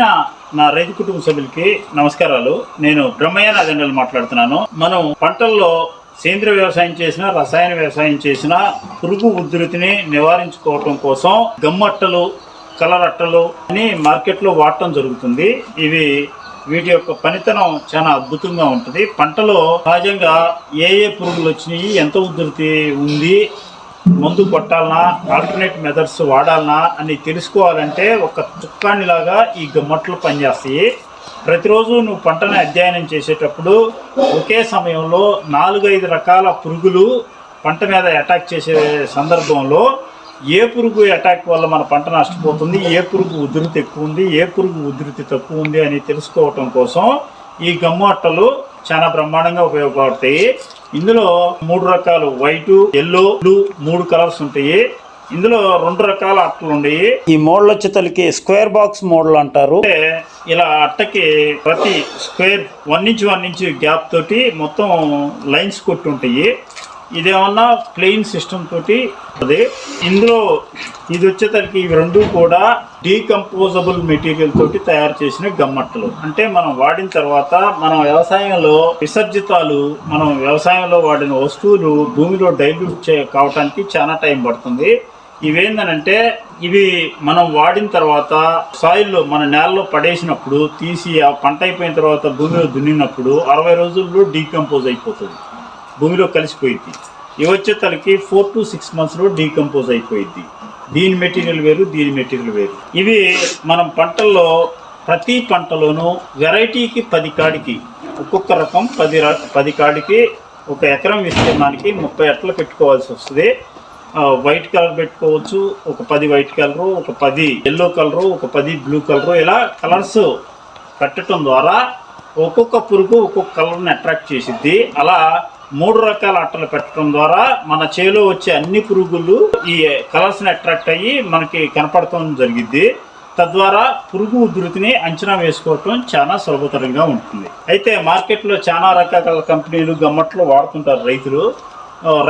ప్రియమైన నా రైతు కుటుంబ సభ్యులకి నమస్కారాలు. నేను బ్రహ్మయ్య నాగండలు మాట్లాడుతున్నాను. మనం పంటల్లో సేంద్రియ వ్యవసాయం చేసిన రసాయన వ్యవసాయం చేసిన పురుగు ఉధృతిని నివారించుకోవటం కోసం గమ్మట్టలు కలర్ అట్టలు అని మార్కెట్లో వాడటం జరుగుతుంది. ఇవి వీటి యొక్క పనితనం చాలా అద్భుతంగా ఉంటుంది. పంటలో సహజంగా ఏ ఏ పురుగులు వచ్చినాయి ఎంత ఉధృతి ఉంది మందు కొట్టాలనా ఆల్టర్నేట్ మెథడ్స్ వాడాలనా అని తెలుసుకోవాలంటే ఒక చుక్కానిలాగా ఈ గమ్మట్లు పనిచేస్తాయి. ప్రతిరోజు నువ్వు పంటను అధ్యయనం చేసేటప్పుడు ఒకే సమయంలో నాలుగైదు రకాల పురుగులు పంట మీద అటాక్ చేసే సందర్భంలో ఏ పురుగు అటాక్ వల్ల మన పంట నష్టపోతుంది ఏ పురుగు ఉధృతి ఎక్కువ ఉంది ఏ పురుగు ఉధృతి తక్కువ ఉంది అని తెలుసుకోవటం కోసం ఈ గమ్ము అట్టలు చాలా బ్రహ్మాండంగా ఉపయోగపడతాయి. ఇందులో మూడు రకాలు వైట్ ఎల్లో బ్లూ మూడు కలర్స్ ఉంటాయి. ఇందులో రెండు రకాల అట్టలు ఉన్నాయి ఈ మోడల్ వచ్చేతలకి స్క్వేర్ బాక్స్ మోడల్ అంటారు. అంటే ఇలా అట్టకి ప్రతి square one inch one inch gap తోటి మొత్తం లైన్స్ కొట్టి ఉంటాయి. ఇదేమన్నా ప్లెయిన్ సిస్టమ్ తోటి అది. ఇందులో ఇది వచ్చేసరికి ఇవి రెండు కూడా డీకంపోజబుల్ మెటీరియల్ తోటి తయారు చేసిన గమ్మట్టలు అంటే మనం వాడిన తర్వాత మనం వ్యవసాయంలో విసర్జితాలు మనం వ్యవసాయంలో వాడిన వస్తువులు భూమిలో డైల్యూట్ చే కావటానికి చాలా టైం పడుతుంది. ఇవేందనంటే ఇవి మనం వాడిన తర్వాత సాయిల్లో మన నేలలో పడేసినప్పుడు తీసి ఆ పంట అయిపోయిన తర్వాత భూమిలో దున్నినప్పుడు అరవై రోజుల్లో డీకంపోజ్ అయిపోతుంది. భూమిలో కలిసిపోయింది. ఇవి వచ్చేసరికి ఫోర్ టు సిక్స్ మంత్స్లో డీకంపోజ్ అయిపోయింది. దీని మెటీరియల్ వేరు దీని మెటీరియల్ వేరు. ఇవి మనం పంటల్లో ప్రతి పంటలోనూ వెరైటీకి పది కాడికి ఒక్కొక్క రకం పది పది కాడికి ఒక ఎకరం విస్తీర్ణానికి ముప్పై అట్ల పెట్టుకోవాల్సి వస్తుంది. వైట్ కలర్ పెట్టుకోవచ్చు ఒక పది వైట్ కలరు ఒక పది ఎల్లో కలరు ఒక పది బ్లూ కలరు ఇలా కలర్స్ పెట్టడం ద్వారా ఒక్కొక్క పురుగు ఒక్కొక్క కలర్ని అట్రాక్ట్ చేసిద్ది. అలా మూడు రకాల అట్టలు పెట్టడం ద్వారా మన చేలో వచ్చే అన్ని పురుగులు ఈ కలర్స్ని అట్రాక్ట్ అయ్యి మనకి కనపడటం జరిగిద్ది. తద్వారా పురుగు ఉధృతిని అంచనా వేసుకోవటం చాలా సులభతరంగా ఉంటుంది. అయితే మార్కెట్లో చాలా రకాల కంపెనీలు గమ్మట్లు వాడుతుంటారు రైతులు.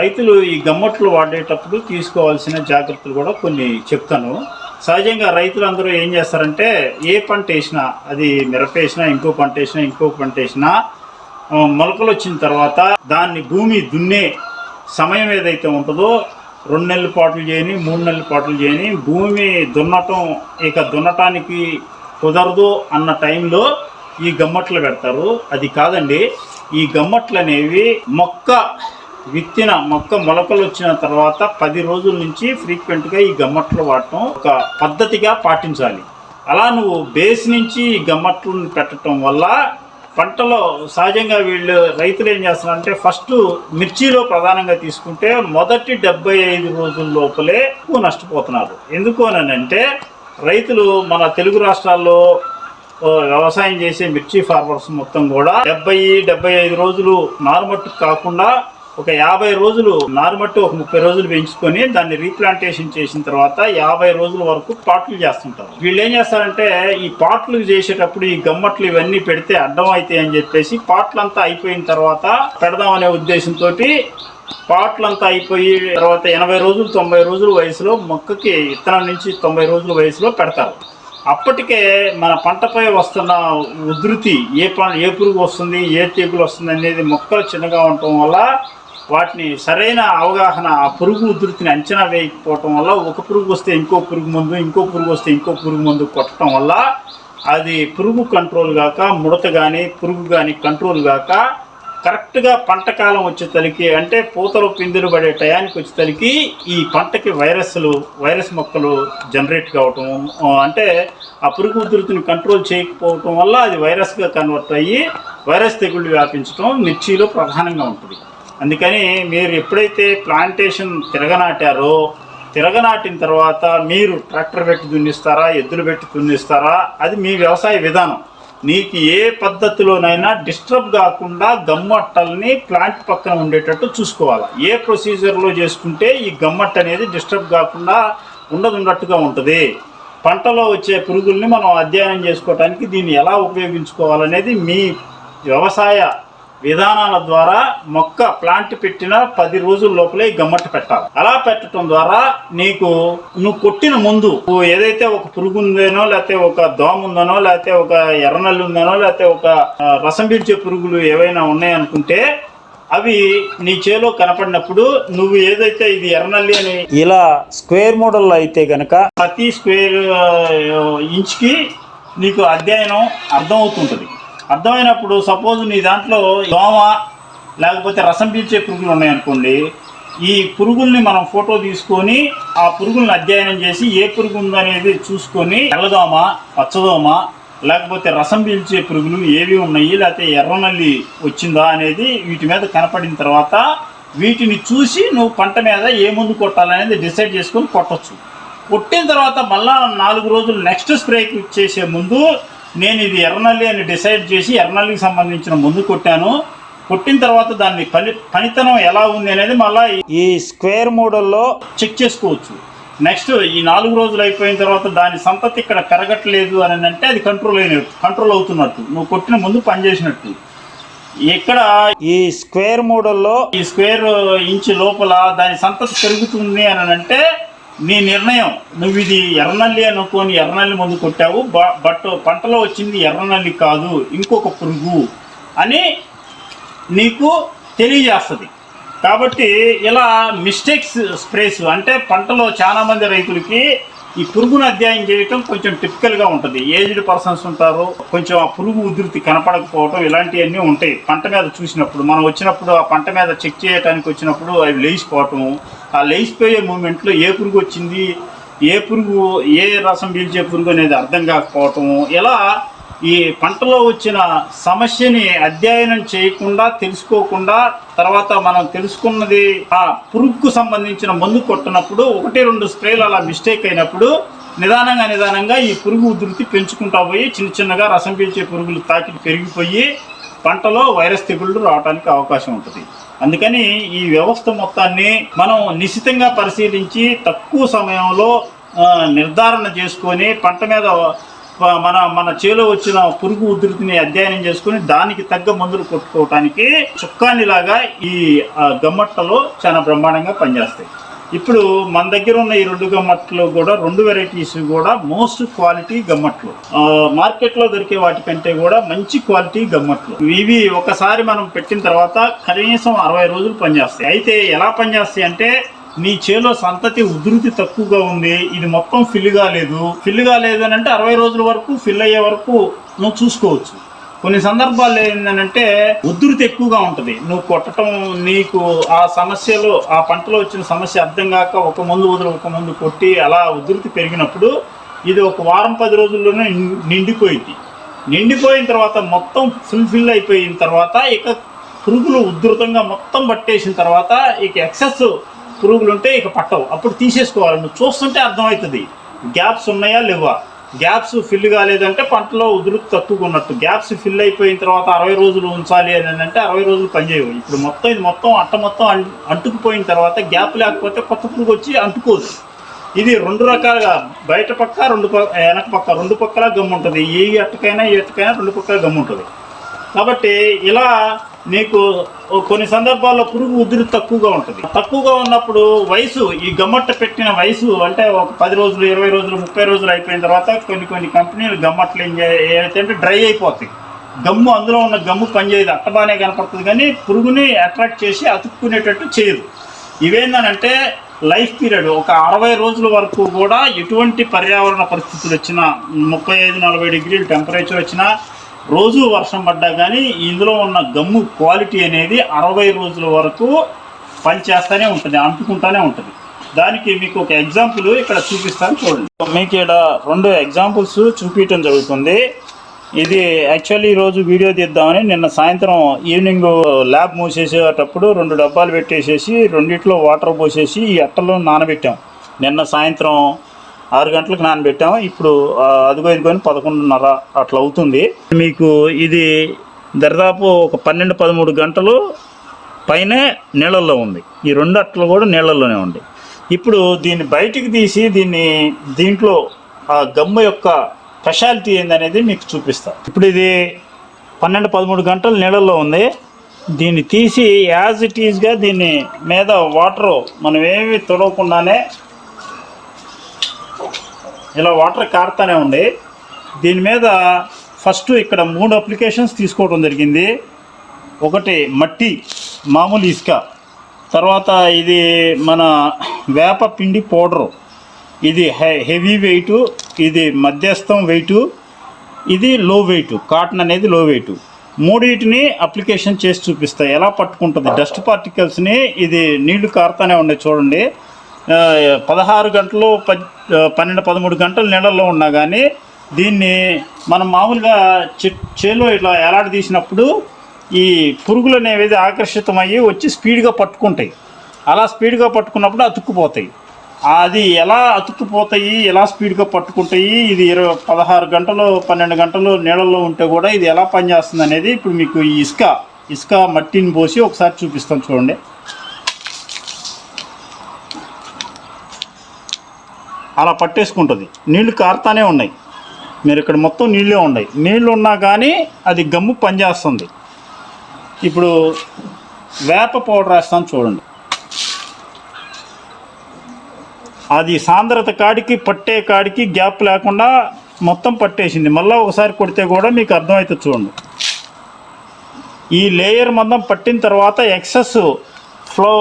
రైతులు ఈ గమ్మట్లు వాడేటప్పుడు తీసుకోవాల్సిన జాగ్రత్తలు కూడా కొన్ని చెప్తాను. సహజంగా రైతులందరూ ఏం చేస్తారంటే ఏ పంట వేసినా అది మిరప వేసినా ఇంకో పంట వేసినా ఇంకో పంట వేసినా మొలకలు వచ్చిన తర్వాత దాన్ని భూమి దున్నే సమయం ఏదైతే ఉంటుందో రెండు నెలల పాటలు చేయని మూడు నెలల పాటలు చేయని భూమి దున్నటం ఇక దున్నటానికి కుదరదు అన్న టైంలో ఈ గమ్మట్లు పెడతారు. అది కాదండి ఈ గమ్మట్లు అనేవి మొక్క విత్తిన మొక్క మొలకలు వచ్చిన తర్వాత పది రోజుల నుంచి ఫ్రీక్వెంట్గా ఈ గమ్మట్లు వాడటం ఒక పద్ధతిగా పాటించాలి. అలా నువ్వు బేస్ నుంచి ఈ గమ్మట్లను పెట్టడం వల్ల పంటలో సహజంగా వీళ్ళు రైతులు ఏం చేస్తున్నారంటే ఫస్ట్ మిర్చిలో ప్రధానంగా తీసుకుంటే మొదటి డెబ్బై ఐదు రోజుల లోపలే ఎక్కువ నష్టపోతున్నారు. ఎందుకు అని అంటే రైతులు మన తెలుగు రాష్ట్రాల్లో వ్యవసాయం చేసే మిర్చి ఫార్మర్స్ మొత్తం కూడా డెబ్బై డెబ్బై ఐదు రోజులు నారుమట్టు కాకుండా ఒక యాభై రోజులు నారుమట్టు ఒక ముప్పై రోజులు పెంచుకొని దాన్ని రీప్లాంటేషన్ చేసిన తర్వాత యాభై రోజుల వరకు పాట్లు చేస్తుంటారు. వీళ్ళు ఏం చేస్తారంటే ఈ పాట్లు చేసేటప్పుడు ఈ గమ్మట్లు ఇవన్నీ పెడితే అడ్డం అవుతాయి అని చెప్పేసి పాట్లంతా అయిపోయిన తర్వాత పెడదామనే ఉద్దేశంతో పాట్లంతా అయిపోయి తర్వాత ఎనభై రోజులు తొంభై రోజుల వయసులో మొక్కకి ఇత్తనం నుంచి తొంభై రోజుల వయసులో పెడతారు. అప్పటికే మన పంటపై వస్తున్న ఉధృతి ఏ ప ఏ పురుగు వస్తుంది ఏ తెగులు వస్తుంది అనేది మొక్కలు చిన్నగా ఉండటం వల్ల వాటిని సరైన అవగాహన ఆ పురుగు ఉధృతిని అంచనా వేయకపోవటం వల్ల ఒక పురుగు వస్తే ఇంకో పురుగు మందు ఇంకో పురుగు వస్తే ఇంకో పురుగు మందు కొట్టడం వల్ల అది పురుగు కంట్రోల్ కాక ముడత కానీ పురుగు కానీ కంట్రోల్ కాక కరెక్ట్గా పంట కాలం వచ్చేసరికి అంటే పూతలు పిందులు పడే టయానికి వచ్చేసరికి ఈ పంటకి వైరస్లు వైరస్ మొక్కలు జనరేట్ కావటం అంటే ఆ పురుగు ఉధృతిని కంట్రోల్ చేయకపోవటం వల్ల అది వైరస్గా కన్వర్ట్ అయ్యి వైరస్ తెగుళ్ళు వ్యాపించడం మిర్చిలో ప్రధానంగా ఉంటుంది. అందుకని మీరు ఎప్పుడైతే ప్లాంటేషన్ తిరగనాటారో తిరగనాటిన తర్వాత మీరు ట్రాక్టర్ పెట్టి దున్నిస్తారా ఎద్దులు పెట్టి దున్నిస్తారా అది మీ వ్యవసాయ విధానం. నీకు ఏ పద్ధతిలోనైనా డిస్టర్బ్ కాకుండా గమ్మట్టల్ని ప్లాంట్ పక్కన ఉండేటట్టు చూసుకోవాలి. ఏ ప్రొసీజర్లో చేసుకుంటే ఈ గమ్మట్ట అనేది డిస్టర్బ్ కాకుండా ఉండదున్నట్టుగా ఉంటుంది. పంటలో వచ్చే పురుగుల్ని మనం అధ్యయనం చేసుకోవడానికి దీన్ని ఎలా ఉపయోగించుకోవాలనేది మీ వ్యవసాయ విధానాల ద్వారా మొక్క ప్లాంట్ పెట్టిన పది రోజుల లోపలే ఈ గమ్మట్ట పెట్టాలి. అలా పెట్టడం ద్వారా నీకు నువ్వు కొట్టిన ముందు నువ్వు ఏదైతే ఒక పురుగు ఉందేనో లేకపోతే ఒక దోమ ఉందనో లేకపోతే ఒక ఎర్రనల్లి ఉందనో లేకపోతే ఒక రసం పీల్చే పురుగులు ఏవైనా ఉన్నాయనుకుంటే అవి నీ చేలో కనపడినప్పుడు నువ్వు ఏదైతే ఇది ఎర్రనల్లి అని ఇలా స్క్వేర్ మోడల్లో అయితే గనక ప్రతి స్క్వేర్ ఇంచ్కి నీకు అధ్యయనం అర్థమవుతుంటుంది. అర్థమైనప్పుడు సపోజ్ నీ దాంట్లో దోమ లేకపోతే రసం పీల్చే పురుగులు ఉన్నాయనుకోండి ఈ పురుగుల్ని మనం ఫోటో తీసుకొని ఆ పురుగుల్ని అధ్యయనం చేసి ఏ పురుగు ఉందనేది చూసుకొని తెల్లదోమ పచ్చదోమ లేకపోతే రసం పీల్చే పురుగులు ఏవి ఉన్నాయి లేకపోతే ఎర్రనల్లి వచ్చిందా అనేది వీటి మీద కనపడిన తర్వాత వీటిని చూసి నువ్వు పంట మీద ఏ మందు కొట్టాలనేది డిసైడ్ చేసుకొని కొట్టచ్చు. కొట్టిన తర్వాత మళ్ళా నాలుగు రోజులు నెక్స్ట్ స్ప్రేకి చేసే ముందు నేను ఇది ఎర్రనల్లి అని డిసైడ్ చేసి ఎర్రనల్లికి సంబంధించిన ముందు కొట్టాను. కొట్టిన తర్వాత దాన్ని పని పనితనం ఎలా ఉంది అనేది మళ్ళీ ఈ స్క్వేర్ మోడల్లో చెక్ చేసుకోవచ్చు. నెక్స్ట్ ఈ నాలుగు రోజులు అయిపోయిన తర్వాత దాని సంతతి ఇక్కడ పెరగట్లేదు అని అంటే అది కంట్రోల్ అయినట్టు కంట్రోల్ అవుతున్నట్టు. నువ్వు కొట్టిన ముందు పనిచేసినట్టు ఇక్కడ ఈ స్క్వేర్ మోడల్లో ఈ స్క్వేర్ ఇంచ్ లోపల దాని సంతతి పెరుగుతుంది అని అంటే నీ నిర్ణయం. నువ్వు ఇది ఎర్రనల్లి అనుకోని ఎర్రనల్లి మందు కొట్టావు. బ- బట్ పంటలో వచ్చింది ఎర్రనల్లి కాదు ఇంకొక పురుగు అని నీకు తెలియజేస్తుంది. కాబట్టి ఇలా మిస్టేక్స్ స్ప్రేస్ అంటే పంటలో చాలామంది రైతులకి ఈ పురుగును అధ్యయనం చేయటం కొంచెం టిపికల్గా ఉంటుంది. ఏజ్డ్ పర్సన్స్ ఉంటారు. కొంచెం ఆ పురుగు ఉధృతి కనపడకపోవటం ఇలాంటివన్నీ ఉంటాయి. పంట మీద చూసినప్పుడు మనం వచ్చినప్పుడు ఆ పంట మీద చెక్ చేయడానికి వచ్చినప్పుడు అవి లేచిపోవటం ఆ లేచిపోయే మూమెంట్లో ఏ పురుగు వచ్చింది ఏ పురుగు ఏ రసం పీల్చే పురుగు అనేది అర్థం కాకపోవటం ఇలా ఈ పంటలో వచ్చిన సమస్యని అధ్యయనం చేయకుండా తెలుసుకోకుండా తర్వాత మనం తెలుసుకున్నది ఆ పురుగుకు సంబంధించిన మందు కొట్టినప్పుడు ఒకటి రెండు స్ప్రేలు అలా మిస్టేక్ అయినప్పుడు నిదానంగా నిదానంగా ఈ పురుగు ఉధృతి పెంచుకుంటా పోయి చిన్న చిన్నగా రసం పీల్చే పురుగులు తాకి పెరిగిపోయి పంటలో వైరస్ తెగుళ్ళు రావడానికి అవకాశం ఉంటుంది. అందుకని ఈ వ్యవస్థ మొత్తాన్ని మనం నిశితంగా పరిశీలించి తక్కువ సమయంలో నిర్ధారణ చేసుకొని పంట మీద మన మన చేలో వచ్చిన పురుగు ఉధృతిని అధ్యయనం చేసుకుని దానికి తగ్గ మందులు కొట్టుకోవటానికి చుక్కానిలాగా ఈ గమ్మట్టలో చాలా బ్రహ్మాండంగా పనిచేస్తాయి. ఇప్పుడు మన దగ్గర ఉన్న ఈ రెండు గమ్మట్లు కూడా రెండు వెరైటీస్ కూడా మోస్ట్ క్వాలిటీ గమ్మట్లు. మార్కెట్లో దొరికే వాటికంటే కూడా మంచి క్వాలిటీ గమ్మట్లు. ఇవి ఒకసారి మనం పెట్టిన తర్వాత కనీసం అరవై రోజులు పనిచేస్తాయి. అయితే ఎలా పనిచేస్తాయి అంటే మీ చేలో సంతతి ఉధృతి తక్కువగా ఉంది ఇది మొత్తం ఫిల్ కాలేదు. ఫిల్ కాలేదు అని అంటే అరవై రోజుల వరకు ఫిల్ అయ్యే వరకు నువ్వు చూసుకోవచ్చు. కొన్ని సందర్భాల్లో ఏంటంటే ఉధృతి ఎక్కువగా ఉంటుంది. నువ్వు కొట్టడం నీకు ఆ సమస్యలో ఆ పంటలో వచ్చిన సమస్య అర్థం కాక ఒక మందు వదిలి ఒక మందు కొట్టి అలా ఉధృతి పెరిగినప్పుడు ఇది ఒక వారం పది రోజుల్లోనే నిం- నిండిపోయింది. నిండిపోయిన తర్వాత మొత్తం ఫుల్ఫిల్ అయిపోయిన తర్వాత ఇక పురుగులు ఉధృతంగా మొత్తం పట్టేసిన తర్వాత ఇక ఎక్సెస్ పురుగులు ఉంటే ఇక పట్టవు. అప్పుడు తీసేసుకోవాలి. నువ్వు చూస్తుంటే అర్థమవుతుంది. గ్యాప్స్ ఉన్నాయా లేవా? గ్యాప్స్ ఫిల్ కాలేదంటే పంటలో ఉధృతి తక్కువగా ఉన్నట్టు గ్యాప్స్ ఫిల్ అయిపోయిన తర్వాత అరవై రోజులు ఉంచాలి అని అంటే అరవై రోజులు పనిచేయవు ఇప్పుడు మొత్తం ఇది మొత్తం అట్ట మొత్తం అంటుకుపోయిన తర్వాత గ్యాప్ లేకపోతే కొత్త పురుగు వచ్చి అంటుకోదు. ఇది రెండు రకాలుగా బయట పక్క రెండు పక్క వెనక పక్క రెండు పక్కల గమ్ము ఉంటుంది ఏ అట్టకైనా ఏ అట్టకైనా రెండు పక్కల గమ్ము ఉంటుంది కాబట్టి ఇలా నీకు కొన్ని సందర్భాల్లో పురుగు ఉధృతి తక్కువగా ఉంటుంది. తక్కువగా ఉన్నప్పుడు వయసు ఈ గమ్మట్ట పెట్టిన వయసు అంటే ఒక పది రోజులు ఇరవై రోజులు ముప్పై రోజులు అయిపోయిన తర్వాత కొన్ని కొన్ని కంపెనీలు గమ్మట్లు ఏం చే- ఏవైతే డ్రై అయిపోతాయి. గమ్ము అందులో ఉన్న గమ్ము పనిచేయదు. అట్టబానే కనపడుతుంది కానీ పురుగుని అట్రాక్ట్ చేసి అతుక్కునేటట్టు చేయదు. ఇవేందనంటే లైఫ్ పీరియడ్ ఒక అరవై రోజుల వరకు కూడా ఎటువంటి పర్యావరణ పరిస్థితులు వచ్చినా ముప్పై ఐదు నలభై డిగ్రీలు టెంపరేచర్ వచ్చినా రోజు వర్షం పడ్డా కానీ ఇందులో ఉన్న గమ్ము క్వాలిటీ అనేది అరవై రోజుల వరకు పనిచేస్తూనే ఉంటుంది అంటుకుంటానే ఉంటుంది. దానికి మీకు ఒక ఎగ్జాంపుల్ ఇక్కడ చూపిస్తాను చూడండి. మీకు ఇక్కడ రెండు ఎగ్జాంపుల్స్ చూపించడం జరుగుతుంది. ఇది యాక్చువల్లీ ఈరోజు వీడియో తీద్దామని నిన్న సాయంత్రం ఈవినింగ్ ల్యాబ్ మూసేసేటప్పుడు రెండు డబ్బాలు పెట్టేసేసి రెండిట్లో వాటర్ పోసేసి ఈ అట్టలో నానబెట్టాం. నిన్న సాయంత్రం ఆరు గంటలకు నానబెట్టాము. ఇప్పుడు అదిగో ఇదిగోని పదకొండున్నర అట్లా అవుతుంది. మీకు ఇది దరిదాపు ఒక పన్నెండు పదమూడు గంటలు పైనే నీళ్ళల్లో ఉంది. ఈ రెండు అట్లు కూడా నీళ్ళల్లోనే ఉంది. ఇప్పుడు దీన్ని బయటికి తీసి దీన్ని దీంట్లో ఆ గమ్ము యొక్క స్పెషాలిటీ ఏందనేది మీకు చూపిస్తా. ఇప్పుడు ఇది పన్నెండు పదమూడు గంటలు నీళ్ళల్లో ఉంది. దీన్ని తీసి యాజ్ ఇట్ ఈజ్గా దీన్ని మీద వాటరు మనం ఏమి తొడవకుండానే ఇలా వాటర్ కారుతానే ఉంది. దీని మీద ఫస్ట్ ఇక్కడ మూడు అప్లికేషన్స్ తీసుకోవడం జరిగింది. ఒకటి మట్టి మామూలు ఇసుక. తర్వాత ఇది మన వేప పిండి పౌడరు. ఇది హె హెవీ వెయిట్ ఇది మధ్యస్థం వెయిట్ ఇది లో వెయిట్ కాటన్ అనేది లో వెయిట్. మూడింటిని అప్లికేషన్ చేసి చూపిస్తాయి. ఎలా పట్టుకుంటుంది? డస్ట్ పార్టికల్స్ని ఇది నీళ్ళు కారుతానే ఉన్నాయి చూడండి. పదహారు గంటలు పన్నెండు పదమూడు గంటలు నీళ్ళల్లో ఉన్నా కానీ దీన్ని మనం మామూలుగా చె చేలో ఇట్లా ఎలాడి తీసినప్పుడు ఈ పురుగులు అనేవి ఆకర్షితమయ్యి వచ్చి స్పీడ్గా పట్టుకుంటాయి. అలా స్పీడ్గా పట్టుకున్నప్పుడు అతుక్కుపోతాయి. అది ఎలా అతుక్కుపోతాయి ఎలా స్పీడ్గా పట్టుకుంటాయి ఇది ఇరవై పదహారు గంటలు పన్నెండు గంటలు నీళ్ళల్లో ఉంటే కూడా ఇది ఎలా పనిచేస్తుంది అనేది ఇప్పుడు మీకు ఈ ఇసుక ఇసుక మట్టిని పోసి ఒకసారి చూపిస్తాం చూడండి. అలా పట్టేసుకుంటుంది. నీళ్ళు కారుతానే ఉన్నాయి. మీరు ఇక్కడ మొత్తం నీళ్ళే ఉన్నాయి. నీళ్ళు ఉన్నా కానీ అది గమ్ము పనిచేస్తుంది. ఇప్పుడు వేప పౌడర్ వేస్తాను చూడండి. అది సాంద్రత కాడికి పట్టే కాడికి గ్యాప్ లేకుండా మొత్తం పట్టేసింది. మళ్ళీ ఒకసారి కొడితే కూడా మీకు అర్థమవుతుంది చూడండి. ఈ లేయర్ మొత్తం పట్టిన తర్వాత ఎక్సెస్ ఫ్లో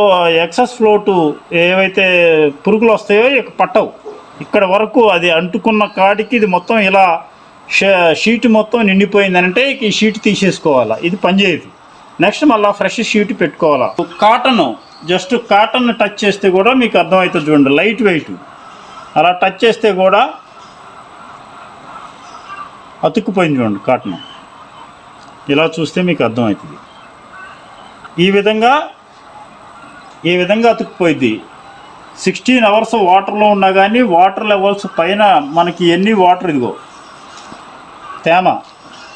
ఎక్సెస్ ఫ్లోటు ఏవైతే పురుగులు వస్తాయో పట్టవు. ఇక్కడ వరకు అది అంటుకున్న కాడికి ఇది మొత్తం ఇలా షీట్ మొత్తం నిండిపోయిందంటే ఈ షీట్ తీసేసుకోవాలా. ఇది పనిచేయదు. నెక్స్ట్ మళ్ళీ ఫ్రెష్ షీట్ పెట్టుకోవాలా. కాటన్ జస్ట్ కాటన్ టచ్ చేస్తే కూడా మీకు అర్థమవుతుంది చూడండి లైట్ వెయిట్. అలా టచ్ చేస్తే కూడా అతుక్కుపోయింది చూడండి కాటన్. ఇలా చూస్తే మీకు అర్థమవుతుంది. ఈ విధంగా ఈ విధంగా అతుక్కుపోయింది సిక్స్టీన్ అవర్స్ వాటర్లో ఉన్నా కానీ వాటర్ లెవెల్స్ పైన మనకి ఎన్ని వాటర్ ఇదిగో తేమ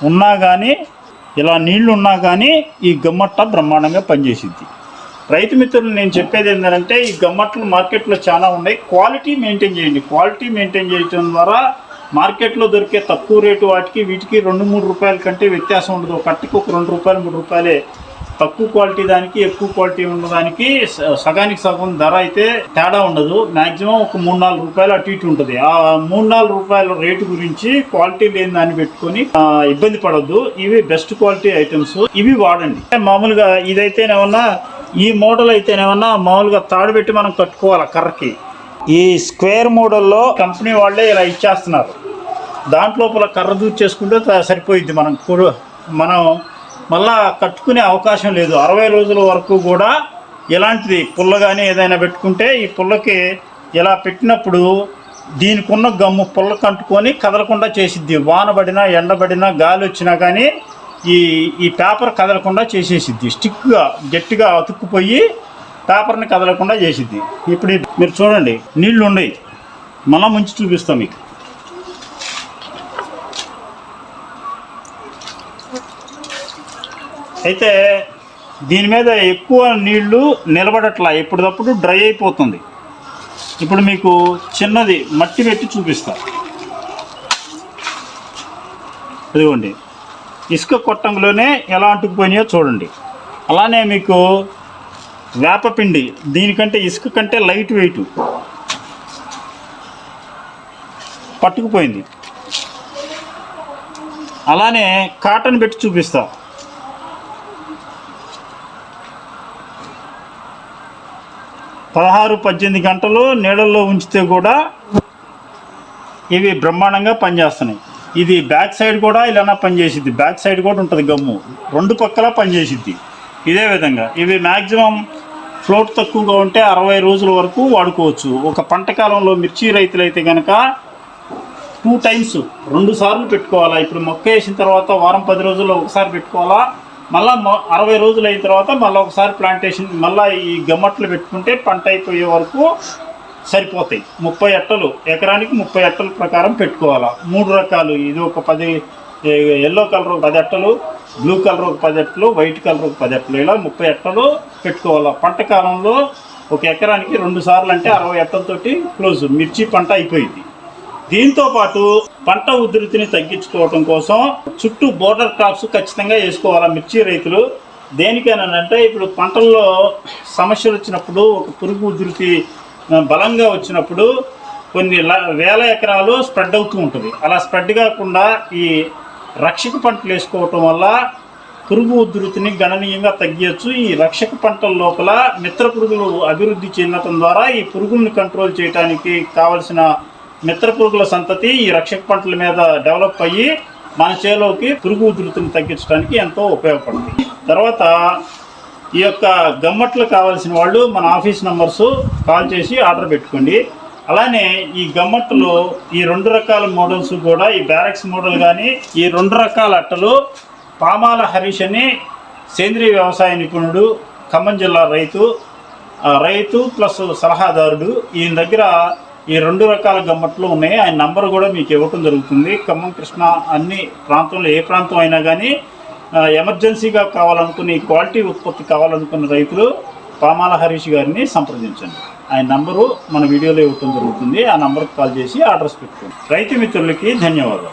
ఉన్నా కానీ ఇలా నీళ్ళు ఉన్నా కానీ ఈ గమ్మట్ట బ్రహ్మాండంగా పనిచేసిద్ది. రైతు మిత్రులు నేను చెప్పేది ఏంటంటే ఈ గమ్మట్లు మార్కెట్లో చాలా ఉన్నాయి. క్వాలిటీ మెయింటైన్ చేయండి. క్వాలిటీ మెయింటైన్ చేయడం ద్వారా మార్కెట్లో దొరికే తక్కువ రేటు వాటికి వీటికి రెండు మూడు రూపాయల కంటే వ్యత్యాసం ఉండదు. ఒక కట్టుకు ఒక రెండు రూపాయలు మూడు రూపాయలే తక్కువ క్వాలిటీ దానికి ఎక్కువ క్వాలిటీ ఉన్నదానికి స- సగానికి సగం ధర అయితే తేడా ఉండదు. మ్యాక్సిమం ఒక మూడు నాలుగు రూపాయలు అటు ఇటు ఉంటుంది. ఆ మూడు నాలుగు రూపాయల రేటు గురించి క్వాలిటీ లేని దాన్ని పెట్టుకొని ఇబ్బంది పడద్దు. ఇవి బెస్ట్ క్వాలిటీ ఐటమ్స్. ఇవి వాడండి. మామూలుగా ఇదైతేనేమన్నా ఈ మోడల్ అయితేనేమన్నా మామూలుగా తాడు పెట్టి మనం కట్టుకోవాలి కర్రకి? ఈ స్క్వేర్ మోడల్లో కంపెనీ వాళ్ళే ఇలా ఇచ్చేస్తున్నారు. దాంట్లోపల కర్ర దూచేసుకుంటే సరిపోయిద్ది. మనం మనం మళ్ళా కట్టుకునే అవకాశం లేదు. అరవై రోజుల వరకు కూడా ఇలాంటిది పుల్ల కానీ ఏదైనా పెట్టుకుంటే ఈ పుల్లకి ఇలా పెట్టినప్పుడు దీనికున్న గమ్ము పుల్ల కంటుకొని కదలకుండా చేసిద్ది. వాన పడినా ఎండబడినా గాలి వచ్చినా కానీ ఈ ఈ పేపర్ కదలకుండా చేసేసిద్ది. స్టిక్గా గట్టిగా అతుక్కుపోయి పేపర్ని కదలకుండా చేసిద్ది. ఇప్పుడు మీరు చూడండి నీళ్ళు ఉన్నాయి మళ్ళా ముంచి చూపిస్తాం మీకు. అయితే దీని మీద ఎక్కువ నీళ్ళు నిలబడట్లా. ఎప్పటికప్పుడు డ్రై అయిపోతుంది. ఇప్పుడు మీకు చిన్నది మట్టి పెట్టి చూపిస్తా. ఇదిగోండి. ఇసుక కొట్టంలోనే ఎలా అంటుకుపోయినాయో చూడండి. అలానే మీకు వేపపిండి దీనికంటే ఇసుక కంటే లైట్ వెయిట్ పట్టుకుపోయింది. అలానే కాటన్ పెట్టి చూపిస్తా. పదహారు పద్దెనిమిది గంటలు నీళ్ళల్లో ఉంచితే కూడా ఇవి బ్రహ్మాండంగా పనిచేస్తున్నాయి. ఇది బ్యాక్ సైడ్ కూడా ఇలానా పనిచేసిద్ది. బ్యాక్ సైడ్ కూడా ఉంటుంది గమ్ము. రెండు పక్కల పనిచేసిద్ది. ఇదే విధంగా ఇవి మ్యాక్సిమం ఫ్లోట్ తక్కువగా ఉంటే అరవై రోజుల వరకు వాడుకోవచ్చు. ఒక పంట కాలంలో మిర్చి రైతులు అయితే కనుక టూ టైమ్స్ రెండు సార్లు పెట్టుకోవాలా? ఇప్పుడు మొక్క వేసిన తర్వాత వారం పది రోజుల్లో ఒకసారి పెట్టుకోవాలా? మళ్ళీ అరవై రోజులు అయిన తర్వాత మళ్ళీ ఒకసారి ప్లాంటేషన్ మళ్ళీ ఈ గమ్మట్లు పెట్టుకుంటే పంట అయిపోయే వరకు సరిపోతాయి. ముప్పై అట్టలు ఎకరానికి ముప్పై అట్టల ప్రకారం పెట్టుకోవాలా. మూడు రకాలు ఇది ఒక పది ఎల్లో కలర్ ఒక పది అట్టలు బ్లూ కలర్ ఒక పది అట్టలు వైట్ కలర్ ఒక పది అట్టలు ఇలా ముప్పై అట్టలు పెట్టుకోవాలా. పంట కాలంలో ఒక ఎకరానికి రెండు సార్లు అంటే అరవై అట్టలతోటి క్లోజ్. మిర్చి పంట అయిపోయింది. దీంతో పాటు పంట ఉధృతిని తగ్గించుకోవటం కోసం చుట్టూ బోర్డర్ క్రాప్స్ ఖచ్చితంగా వేసుకోవాలి మిర్చి రైతులు. దేనికేనంటే ఇప్పుడు పంటల్లో సమస్యలు వచ్చినప్పుడు ఒక పురుగు ఉధృతి బలంగా వచ్చినప్పుడు కొన్ని ల- వేల ఎకరాలు స్ప్రెడ్ అవుతూ ఉంటుంది. అలా స్ప్రెడ్ కాకుండా ఈ రక్షక పంటలు వేసుకోవటం వల్ల పురుగు ఉధృతిని గణనీయంగా తగ్గించచ్చు ఈ రక్షక పంటల లోపల మిత్ర పురుగులు అభివృద్ధి చెందటం ద్వారా ఈ పురుగుల్ని కంట్రోల్ చేయడానికి కావలసిన మిత్ర పురుగుల సంతతి ఈ రక్షక పంటల మీద డెవలప్ అయ్యి మన చేలోకి పురుగు ఉధృతిని తగ్గించడానికి ఎంతో ఉపయోగపడుతుంది. తర్వాత ఈ యొక్క గమ్మట్లు కావాల్సిన వాళ్ళు మన ఆఫీస్ నంబర్స్ కాల్ చేసి ఆర్డర్ పెట్టుకోండి. అలానే ఈ గమ్మట్లు ఈ రెండు రకాల మోడల్స్ కూడా ఈ బ్యారక్స్ మోడల్ కానీ ఈ రెండు రకాల అట్టలు పామాల హరీష్ అని సేంద్రీయ వ్యవసాయ నిపుణుడు ఖమ్మం జిల్లా రైతు రైతు ప్లస్ సలహాదారుడు ఈయన దగ్గర ఈ రెండు రకాల గమ్మట్లు ఉన్నాయి. ఆయన నంబర్ కూడా మీకు ఇవ్వటం జరుగుతుంది. ఖమ్మం కృష్ణ అన్ని ప్రాంతంలో ఏ ప్రాంతం అయినా కానీ ఎమర్జెన్సీగా కావాలనుకుని క్వాలిటీ ఉత్పత్తి కావాలనుకున్న రైతులు పామాల హరీష్ గారిని సంప్రదించండి. ఆయన నంబరు మన వీడియోలో ఇవ్వటం జరుగుతుంది. ఆ నంబర్కి కాల్ చేసి ఆర్డర్స్ పెట్టుకోండి. రైతు మిత్రులకి ధన్యవాదాలు.